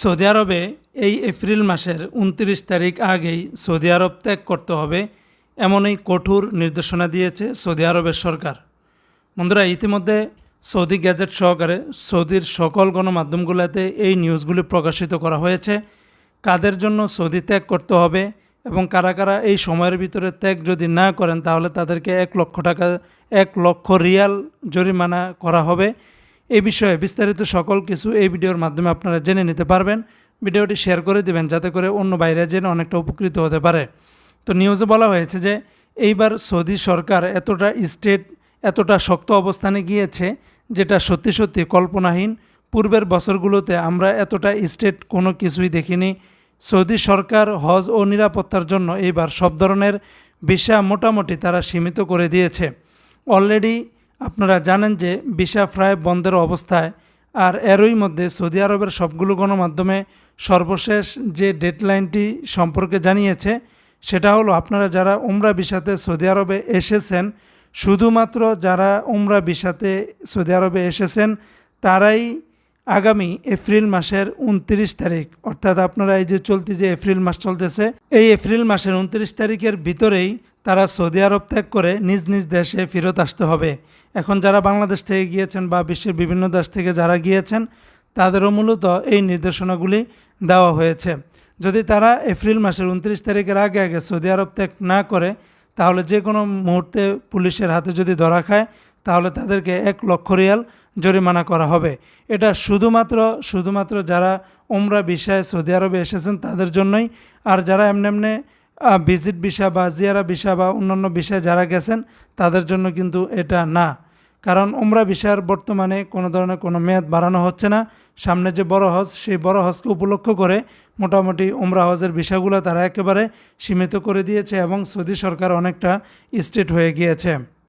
Saudi আরবে এই April মাসের উনত্রিশ তারিখ আগেই সৌদি আরব ত্যাগ করতে হবে এমনই কঠোর নির্দেশনা দিয়েছে সৌদি আরবের সরকার। বন্ধুরা, ইতিমধ্যে সৌদি গ্যাজেট সহকারে সৌদির সকল গণমাধ্যমগুলোতে এই নিউজগুলি প্রকাশিত করা হয়েছে। কাদের জন্য সৌদি ত্যাগ করতে হবে এবং কারা কারা এই সময়ের ভিতরে ত্যাগ যদি না করেন, তাহলে তাদেরকে এক লক্ষ টাকা, এক লক্ষ রিয়াল জরিমানা করা হবে। এই বিষয়ে বিস্তারিত সকল কিছু এই ভিডিওর মাধ্যমে আপনারা জেনে নিতে পারবেন। ভিডিওটি শেয়ার করে দেবেন যাতে করে অন্য বাইরে জেনে অনেকটা উপকৃত হতে পারে। তো নিউজে বলা হয়েছে যে, এইবার সৌদি সরকার এতটা স্টেট, এতটা শক্ত অবস্থানে গিয়েছে যেটা সত্যি সত্যি কল্পনাহীন। পূর্বের বছরগুলোতে আমরা এতটা স্টেট কোনো কিছুই দেখিনি। সৌদি সরকার হজ ও নিরাপত্তার জন্য এইবার সব ধরনের ভিসা মোটামুটি তারা সীমিত করে দিয়েছে। অলরেডি আপনারা জানেন যে ভিসা প্রায় বন্ধের অবস্থায়, আর এরই মধ্যে সৌদি আরবের সবগুলো গণমাধ্যমে সর্বশেষ যে ডেডলাইনটি সম্পর্কে জানিয়েছে, সেটা হলো আপনারা যারা উমরা ভিসাতে সৌদি আরবে এসেছেন, শুধুমাত্র যারা উমরা ভিসাতে সৌদি আরবে এসেছেন, তারাই আগামী এপ্রিল মাসের উনত্রিশ তারিখ, অর্থাৎ আপনারা এই যে চলতি যে এপ্রিল মাস চলতেছে, এই এপ্রিল মাসের উনত্রিশ তারিখের ভিতরেই তারা সৌদি আরব ত্যাগ করে নিজ নিজ দেশে ফেরত আসতে হবে। এখন যারা বাংলাদেশ থেকে গিয়েছেন বা বিশ্বের বিভিন্ন দেশ থেকে যারা গিয়েছেন, তাদেরও মূলত এই নির্দেশনাগুলি দেওয়া হয়েছে। যদি তারা এপ্রিল মাসের উনত্রিশ তারিখের আগে আগে সৌদি আরব ত্যাগ না করে, তাহলে যে কোনো মুহূর্তে পুলিশের হাতে যদি ধরা খায়, তাহলে তাদেরকে এক লক্ষ রিয়াল জরিমানা করা হবে। এটা শুধুমাত্র শুধুমাত্র যারা ওমরা বিষয়ে সৌদি আরবে এসেছেন তাদের জন্যই, আর যারা এমনি এমনি ভিজিট ভিসা বা জিয়ারা ভিসা বা অন্যান্য ভিসায় যারা গেছেন, তাদের জন্য কিন্তু এটা না। কারণ ওমরা ভিসার বর্তমানে কোনো ধরনের কোনো মেয়াদ বাড়ানো হচ্ছে না। সামনে যে বড় হজ, সেই বড় হজকে উপলক্ষ করে মোটামুটি ওমরা হজের ভিসাগুলো তারা একেবারে সীমিত করে দিয়েছে এবং সৌদি সরকার অনেকটা স্টেট হয়ে গিয়েছে।